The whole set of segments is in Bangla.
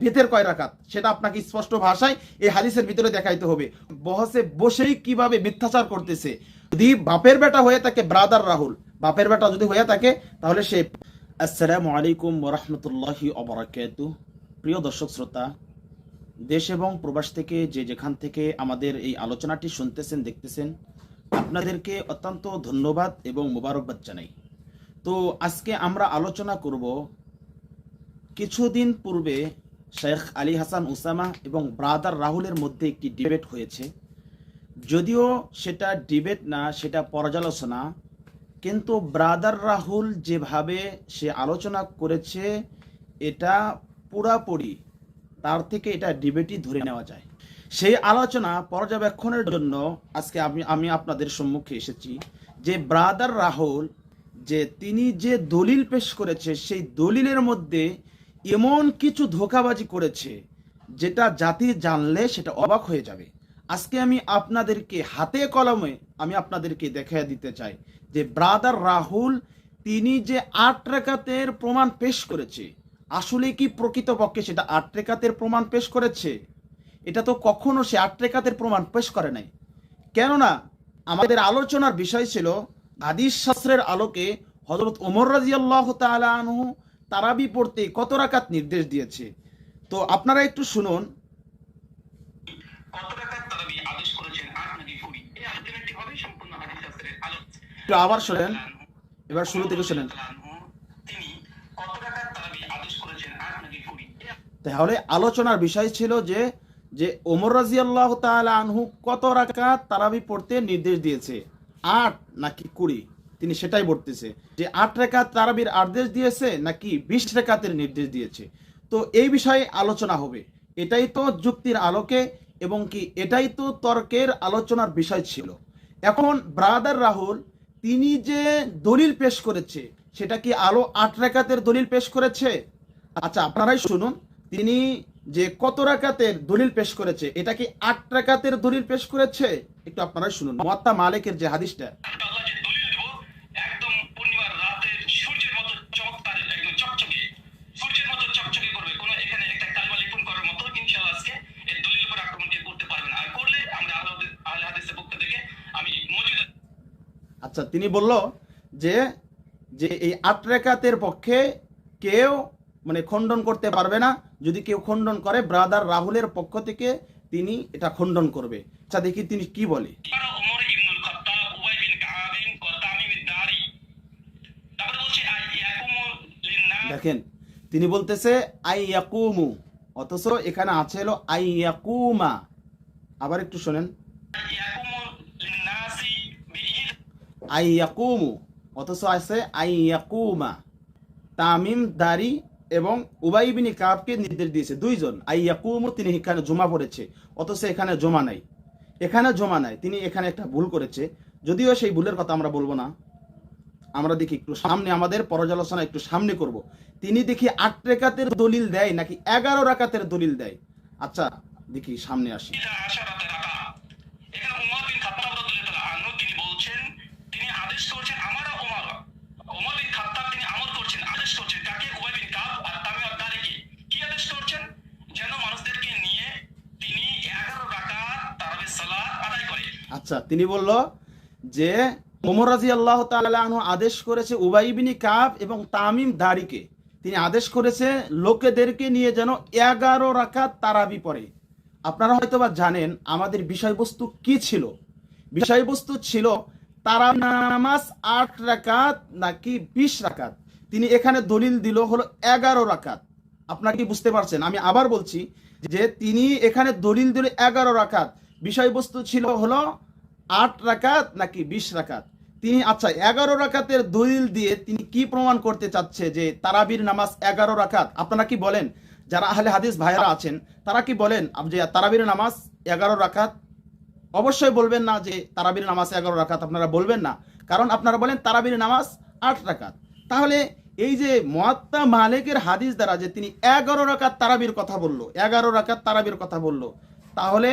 ভেতের কয় রাকাত? সেটা আপনাকে স্পষ্ট ভাষায় এই হাদিসের ভিতরে দেখাইতে হবে। বহসে বসেই কীভাবে মিথ্যাচার করতেছে? যদি বাপের বেটা হয়ে থাকে ব্রাদার রাহুল। বাপের বেটা যদি হয়ে থাকে, তাহলে সে আসসালামু আলাইকুম ওরহমতুল্লাহি অবরাকাতু প্রিয় দর্শক শ্রোতা, দেশ এবং প্রবাস থেকে যে যেখান থেকে আমাদের এই আলোচনাটি শুনতেছেন, দেখতেছেন, আপনাদেরকে অত্যন্ত ধন্যবাদ এবং মোবারকবাদ জানাই। তো আজকে আমরা আলোচনা করব, কিছুদিন পূর্বে শেখ আলী হাসান উসামা এবং ব্রাদার রাহুলের মধ্যে একটি ডিবেট হয়েছে। যদিও সেটা ডিবেট না, সেটা পর্যালোচনা। কিন্তু ব্রাদার রাহুল যেভাবে সে আলোচনা করেছে, এটা পুরাপুরি তার থেকে এটা ডিবেটই ধরে নেওয়া যায়। সেই আলোচনা পর্যবেক্ষণের জন্য আজকে আমি আমি আপনাদের সম্মুখে এসেছি যে ব্রাদার রাহুল যে তিনি যে দলিল পেশ করেছে, সেই দলিলের মধ্যে এমন কিছু ধোকাবাজি করেছে যেটা জাতি জানলে সেটা অবাক হয়ে যাবে। আজকে আমি আপনাদেরকে হাতে কলমে আমি আপনাদেরকে দেখাইয়া দিতে চাই যে ব্রাদার রাহুল, তিনি যে আট রেখাতের প্রমাণ পেশ করেছে আসলে কি প্রকৃতপক্ষে সেটা আট রেখাতের প্রমাণ পেশ করেছে? এটা তো কখনো সে আট রেখাতের প্রমাণ পেশ করে নাই। কেননা, আমাদের আলোচনার বিষয় ছিল হাদিস শাস্ত্রের আলোকে হজরত ওমর রাজি আল্লাহ আনহু তারাবি পড়তে কত রাকাত নির্দেশ দিয়েছে? তো আপনারা একটু শুনুন। আবার শোনেন। এবার শুরু থেকে শোনেন। তাহলে আলোচনার বিষয় ছিল যে যে ওমর রাজি আল্লাহ আনহু কত রাকাত তারাবি পড়তে নির্দেশ দিয়েছে? আট নাকি কুড়ি? তিনি সেটাই বলতেছে যে, আট রেখাত তারাবির আদেশ দিয়েছে নাকি বিশ রেখাতের নির্দেশ দিয়েছে? তো এই বিষয়ে আলোচনা হবে। এটাই তো যুক্তির আলোকে এবং কি এটাই তো তর্কের আলোচনার বিষয় ছিল। এখন ব্রাদার রাহুল, তিনি যে দলিল পেশ করেছে, সেটা কি আলো আট রেখাতের দলিল পেশ করেছে? আচ্ছা আপনারাই শুনুন। তিনি যে কত রাকাতের দলিল পেশ করেছে, এটা কি আট রাকাতের দলিল পেশ করেছে? একটু আপনারাই শুনুন। মোয়াত্তা মালিকের যে হাদিসটা আচ্ছা তিনি বলল যে যে এই আট রেখাতের পক্ষে কেউ মানে খণ্ডন করতে পারবে না। যদি কেউ খণ্ডন করে, ব্রাদার রাহুলের পক্ষ থেকে তিনি এটা খণ্ডন করবে। আচ্ছা দেখি তিনি কি বলে। দেখেন, তিনি বলতেছে, আই ইয়াকুমু। অথচ এখানে আছে হলো, আই ইয়াকুমা। আবার একটু শোনেন। আই ইয়াকুমু অথচ আছে আই ইয়াকুমা তামিম দারি এবং উবাইবিনী কাবকে নির্দেশ দিয়েছে দুইজন আই ইয়াকুমু তিনি এখানে জমা পড়েছে অথচ এখানে জমা নাই এখানে জমা নাই তিনি এখানে একটা ভুল করেছে যদিও সেই ভুলের কথা আমরা বলব না আমরা দেখি একটু সামনে আমাদের পর্যালোচনা একটু সামনে করব তিনি দেখি আট রেখাতের দলিল দেয় নাকি এগারো রাকাতের দলিল দেয়? আচ্ছা দেখি সামনে আসি। আচ্ছা তিনি বলল যে ওমর রাজি আল্লাহ তালু আদেশ করেছে উবাইবিনী কাব এবং তামিম দাড়িকে। তিনি আদেশ করেছে লোকেদেরকে নিয়ে যেন এগারো রাকাত তারাবি পরে আপনারা হয়তো বা জানেন আমাদের বিষয়বস্তু কি ছিল? বিষয়বস্তু ছিল তারা নামাজ আট রাকাত নাকি বিশ রাকাত। তিনি এখানে দলিল দিল হলো এগারো রাকাত। আপনারা কি বুঝতে পারছেন? আমি আবার বলছি যে তিনি এখানে দলিল দিল এগারো রাকাত। বিষয়বস্তু ছিল হলো আট রাকাত নাকি বিশ রাকাত? তিনি আচ্ছা এগারো রাকাতের দলিল দিয়ে তিনি কি প্রমাণ করতে চাচ্ছে যে তারাবির নামাজ এগারো রাকাত? আপনারা কি বলেন? যারা আহলে হাদিস ভাইরা আছেন, তারা কি বলেন যে তারাবির নামাজ এগারো রাকাত? অবশ্যই বলবেন না যে তারাবির নামাজ এগারো রাকাত, আপনারা বলবেন না। কারণ আপনারা বলেন তারাবির নামাজ আট রাকাত। তাহলে এই যে মহাত্মা মালিকের হাদিস দ্বারা যে তিনি এগারো রাকাত তারাবির কথা বলল, এগারো রাকাত তারাবির কথা বলল, তাহলে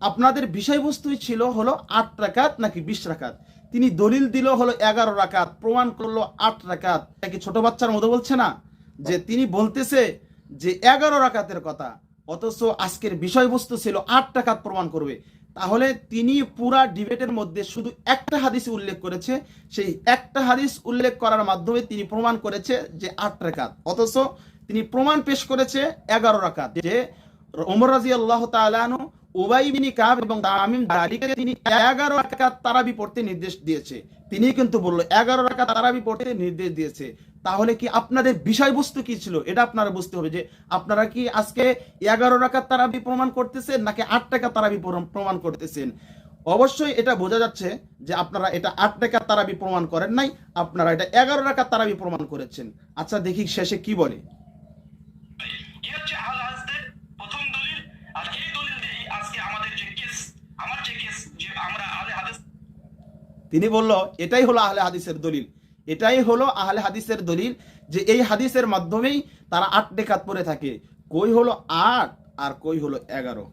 আপনাদের বিষয়বস্তুই ছিল হলো আট রাকাত নাকি বিশ রাকাত? তিনি দলিল দিল হলো এগারো রাকাত, প্রমাণ করল আট রাকাত। নাকি ছোট বাচ্চার মতো বলছে না? যে তিনি বলতেছে যে এগারো রাকাতের কথা, অথচ আজকের বিষয়বস্তু ছিল আট টাকাত প্রমাণ করবে। তাহলে তিনি পুরা ডিবেটের মধ্যে শুধু একটা হাদিস উল্লেখ করেছে। সেই একটা হাদিস উল্লেখ করার মাধ্যমে তিনি প্রমাণ করেছে যে আট রাকাত, অথচ তিনি প্রমাণ পেশ করেছে এগারো রাকাত। যে ওমর রাজি আল্লাহ তালানু উবাই বিনি কাব এবং তামিম দারিকে তিনি এগারো রাকাত তারাবি পড়তে নির্দেশ দিয়েছে। তিনি কিন্তু বলল, এগারো রাকাত তারাবি পড়তে নির্দেশ দিয়েছে। তাহলে কি আপনাদের বিষয়বস্তু কি ছিল? এটা আপনারা বুঝতে হবে যে, আপনারা কি আজকে এগারো রাকাত তারাবি প্রমাণ করতেছেন নাকি আট টাকা তারাবি প্রমাণ- প্রমাণ করতেছেন? অবশ্যই এটা বোঝা যাচ্ছে যে আপনারা এটা আট টাকা তারাবি প্রমাণ করেন নাই, আপনারা এটা এগারো টাকা তারাবি প্রমাণ করেছেন। আচ্ছা দেখি শেষে কি বলে। তিনি বলল, এটাই হলো আহলে হাদিসের দলিল। এটাই হলো আহলে হাদিসের দলিল যে এই হাদিসের মাধ্যমেই তারা আট ডেকাত পরে থাকে। কই হলো আট আর কই হলো এগারো?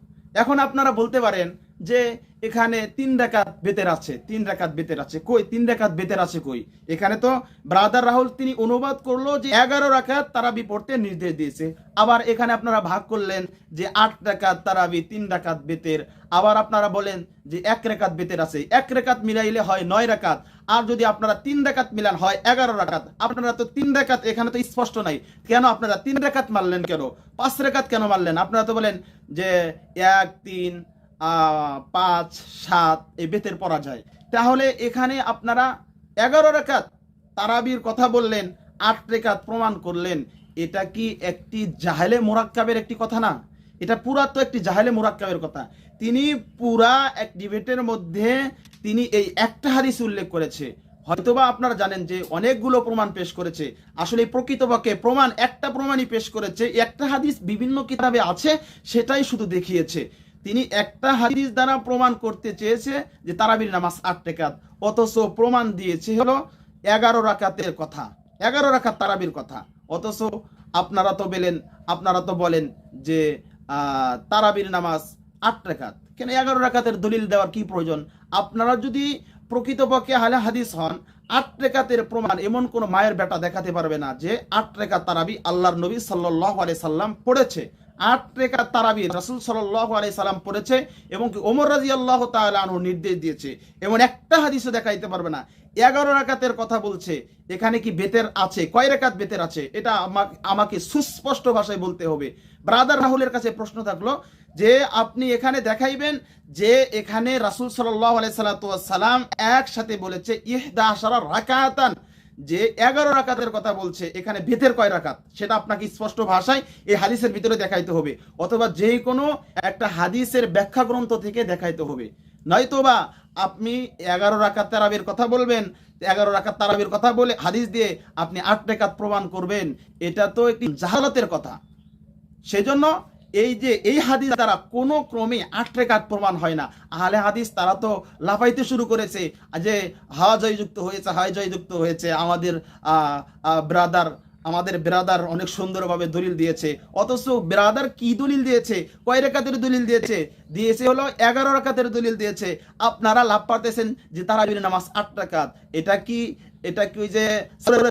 এখন আপনারা বলতে পারেন যে এখানে তিন রেখাত বেতের আছে, তিন রেখাত বেতের আছে। কই? তিন রেখাত বেতের আছে কই? এখানে তো ব্রাদার রাহুল, তিনি অনুবাদ করল যে এগারো রাখাত তারাবি পড়তে নির্দেশ দিয়েছে। আবার এখানে আপনারা ভাগ করলেন যে আট রাকাত তারাবি, তিন রাকাত বেতের। আবার আপনারা বলেন যে এক রেখাত বেতের আছে। এক রেখাত মিলাইলে হয় নয় রাকাত আর যদি আপনারা তিন রেখাত মিলান হয় এগারো রাকাত আপনারা তো তিন রেখাত এখানে তো স্পষ্ট নাই। কেন আপনারা তিন রেখাত মারলেন কেন? পাঁচ রেখাত কেন মারলেন? আপনারা তো বলেন যে এক, তিন পাঁচ, সাত এই বেতের পড়া যায়। তাহলে এখানে আপনারা এগারো রেখাত তারাবির কথা বললেন, আট রেখাত প্রমাণ করলেন। এটা কি একটি জাহেলে মোরাক্কাবের একটি কথা না? এটা পুরা তো একটি জাহেলে মোরাক্কাবের কথা। তিনি পুরা এক ডিবেটের মধ্যে তিনি এই একটা হাদিস উল্লেখ করেছে। হয়তোবা আপনারা জানেন যে অনেকগুলো প্রমাণ পেশ করেছে। আসলে প্রকৃতপক্ষে প্রমাণ, একটা প্রমাণই পেশ করেছে। একটা হাদিস বিভিন্ন কিতাবে আছে, সেটাই শুধু দেখিয়েছে। তিনি একটা হাদিস দ্বারা প্রমাণ করতে চেয়েছে যে তারাবির নামাজ আট রেখাত। অথচ প্রমাণ দিয়েছে হলো এগারো রাকাতের কথা। এগারো রাকাত তারাবির কথা। অথচ আপনারা তো বলেন, আপনারা তো বলেন যে তারাবির নামাজ আট রেখাত। কেন এগারো রাকাতের দলিল দেওয়ার কি প্রয়োজন? আপনারা যদি প্রকৃতপক্ষে হালে হাদিস হন, আট রেখাতের প্রমাণ এমন কোন মায়ের বেটা দেখাতে পারবে না যে আট রেখা তারাবি আল্লাহর নবী সাল্লাহ আলাই সাল্লাম পড়েছে। আট রেখা তারাবি। রাসুল সাল্লাহ আলাই সাল্লাম পড়েছে এবং কি ওমর রাজি আল্লাহ তালু নির্দেশ দিয়েছে। এমন একটা হাদিসও দেখাইতে পারবে না। এগারো রাকাতের কথা বলছে, এখানে কি বেতের আছে? কয় রেখাত বেতের আছে? এটা আমা- আমাকে সুস্পষ্ট ভাষায় বলতে হবে। ব্রাদার রাহুলের কাছে প্রশ্ন থাকল যে, আপনি এখানে দেখাইবেন যে, এখানে রাসুল সাল্লাহ সাল্লাম একসাথে বলেছে, ইহদা আশারা রাকাতান। যে এগারো রাকাতের কথা বলছে, এখানে বেতের কয় রাকাত? সেটা আপনাকে স্পষ্ট ভাষায় এই হাদিসের ভিতরে দেখাইতে হবে। অথবা যে কোনো একটা হাদিসের ব্যাখ্যা গ্রন্থ থেকে দেখাইতে হবে। নয়তোবা আপনি এগারো রাকাত তারাবির কথা বলবেন, এগারো রাকাত তারাবির কথা বলে হাদিস দিয়ে আপনি আট রেখাত প্রমাণ করবেন, এটা তো একটি জাহালতের কথা। সেজন্য এই যে, এই হাদিস দ্বারা কোনো ক্রমে আট রেখাত প্রমাণ হয় না। আহলে হাদিস তারা তো লাফাইতে শুরু করেছে যে হাওয়া জয়যুক্ত হয়েছে হাওয়া জয়যুক্ত হয়েছে, আমাদের ব্রাদার আমাদের ব্রাদার অনেক সুন্দরভাবে দলিল দিয়েছে। অথচ ব্রাদার কি দলিল দিয়েছে? কয় রেখাতের দলিল দিয়েছে? দিয়েছে হলো এগারো রাকাতের দলিল দিয়েছে। আপনারা লাভ পাতেছেন যে তারাবির নামাজ আট রাকাত এটা কি এটা কি ওই যে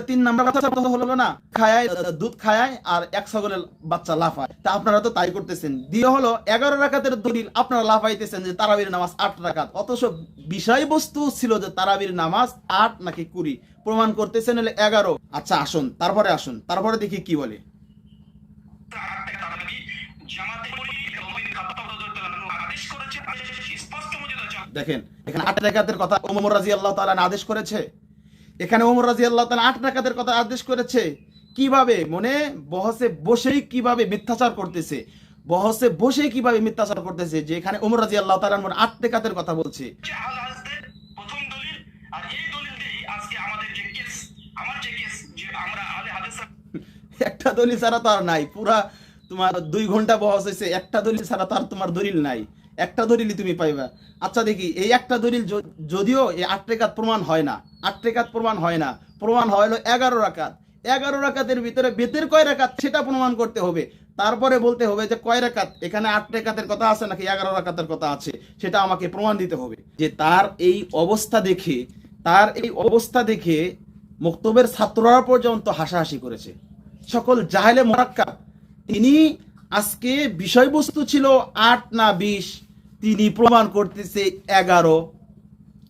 তিন নাম্বার কথা হলো না? খায় দুধ খায় আর এক ছাগলের বাচ্চা লাফায়। তা আপনারা তো তাই করতেছেন। দিয়ে হলো, এগারো রাকাতের দলিল আপনারা লাফাইতেছেন যে তারাবির নামাজ আট রাকাত। অথচ বিষয়বস্তু ছিল যে তারাবির নামাজ আট নাকি কুড়ি। প্রমাণ করতেছেন হলে এগারো। আচ্ছা আসুন, তারপরে আসুন। তারপরে দেখি কি বলে। দেখেন, এখানে আট রেখাতের কথা ওমর রাজি আল্লাহ তালা আদেশ করেছে? এখানে ওমর রাজি আল্লাহ তাআলা আট রাকাতের কথা আদেশ করেছে। কীভাবে? মনে বহসে বসেই কীভাবে মিথ্যাচার করতেছে? বহসে বসেই কীভাবে মিথ্যাচার করতেছে? যে এখানে ওমর রাজি আল্লাহ তাআলা আট রেখাতের কথা বলছে। একটা দলিল ছাড়া তো আর নাই। পুরা তোমার দুই ঘণ্টা বহস হয়েছে একটা দলিল ছাড়া তো আর তোমার দলিল নাই। একটা দলিলই তুমি পাইবা। আচ্ছা দেখি, এই একটা দলিল যদিও এই আট রেখাত প্রমাণ হয় না, আট রেখাত প্রমাণ হয় না, প্রমাণ হলো এগারো রাকাত এগারো রাকাতের ভিতরে বেতের কয় রাকাত সেটা প্রমাণ করতে হবে। তারপরে বলতে হবে যে কয় রাকাত এখানে আট রেখাতের কথা আছে নাকি এগারো রাকাতের কথা আছে? সেটা আমাকে প্রমাণ দিতে হবে। যে তার এই অবস্থা দেখে, তার এই অবস্থা দেখে মুক্তবের ছাত্ররা পর্যন্ত হাসাহাসি করেছে। সকল জাহেলে মোরাক্কা, তিনি আজকে বিষয়বস্তু ছিল আট না বিশ, তিনি প্রমাণ করতেছে এগারো।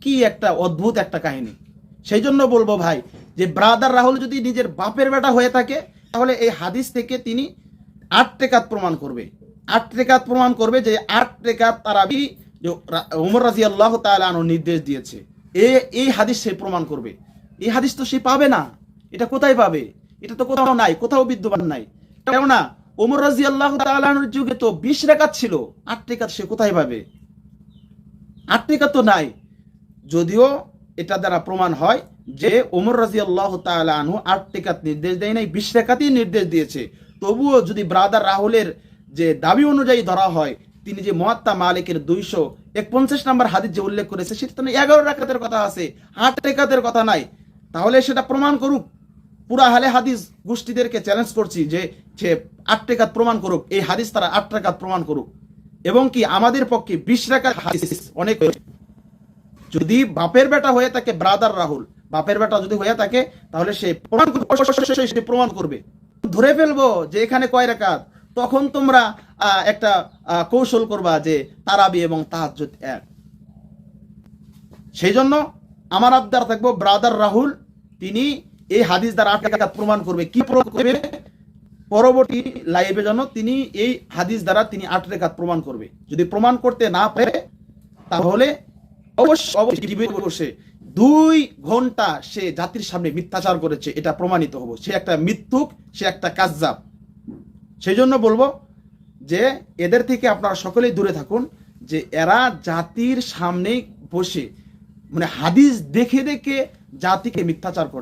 কি একটা অদ্ভুত একটা কাহিনী। সেই জন্য বলব ভাই, যে ব্রাদার রাহুল যদি নিজের বাপের বেটা হয়ে থাকে, তাহলে এই হাদিস থেকে তিনি আট টেকাত প্রমাণ করবে। আট টেকাত প্রমাণ করবে যে আট টেকাত তারাবি যে রা- ওমর রাজি আল্লাহ তালু নির্দেশ দিয়েছে। এ, এই হাদিস সে প্রমাণ করবে। এই হাদিস তো সে পাবে না। এটা কোথায় পাবে? এটা তো কোথাও নাই, কোথাও বিদ্যমান নাই। কেননা ওমর রাজি আল্লাহ তালানোর যুগে তো বিশ রেখাত ছিল। আট টেকাত সে কোথায় পাবে? আট টেকাত তো নাই। যদিও এটা দ্বারা প্রমাণ হয় যে ওমর রাজি আল্লাহ আনহু আট টেকাত নির্দেশ দেয় নাই, বিশ রেখাতেই নির্দেশ দিয়েছে। তবুও যদি ব্রাদার রাহুলের যে দাবি অনুযায়ী ধরা হয়, তিনি যে মহাত্মা মালিকের দুইশো একপঞ্চাশ নম্বর হাদিস যে উল্লেখ করেছে, সেটা তো এগারো রেখাতের কথা আছে, আট টেকাতের কথা নাই। তাহলে সেটা প্রমাণ করুক। পুরা হালে হাদিস গোষ্ঠীদেরকে চ্যালেঞ্জ করছি যে সে আট টেকাত প্রমাণ করুক, এই হাদিস তারা আট টেকাত প্রমাণ করুক। এবং কি আমাদের পক্ষে বিশ রেখার হাদিস অনেক যদি বাপের বেটা হয়ে থাকে ব্রাদার রাহুল, বাপের বেটা যদি হয়ে থাকে, তাহলে সে প্রমাণ সে প্রমাণ করবে। ধরে ফেলব যে এখানে কয় রেখাত, তখন তোমরা একটা কৌশল করবা যে তারাবি এবং তাহাজ্জুদ এক। সেই জন্য আমার আবদার থাকব ব্রাদার রাহুল, তিনি এই হাদিস দ্বারা আট রেখাত প্রমাণ করবে। কি করবে? পরবর্তী লাইভে যেন তিনি এই হাদিস দ্বারা তিনি আট রেখাত প্রমাণ করবে। যদি প্রমাণ করতে না পারে, তাহলে অবশ্যই অবশ্যই বসে দুই ঘণ্টা সে জাতির সামনে মিথ্যাচার করেছে, এটা প্রমাণিত হব। সে একটা মিথ্যুক, সে একটা কাজ্জাব। সেই জন্য বলব যে, এদের থেকে আপনারা সকলেই দূরে থাকুন, যে এরা জাতির সামনে বসে মানে হাদিস দেখে দেখে জাতিকে মিথ্যাচার করে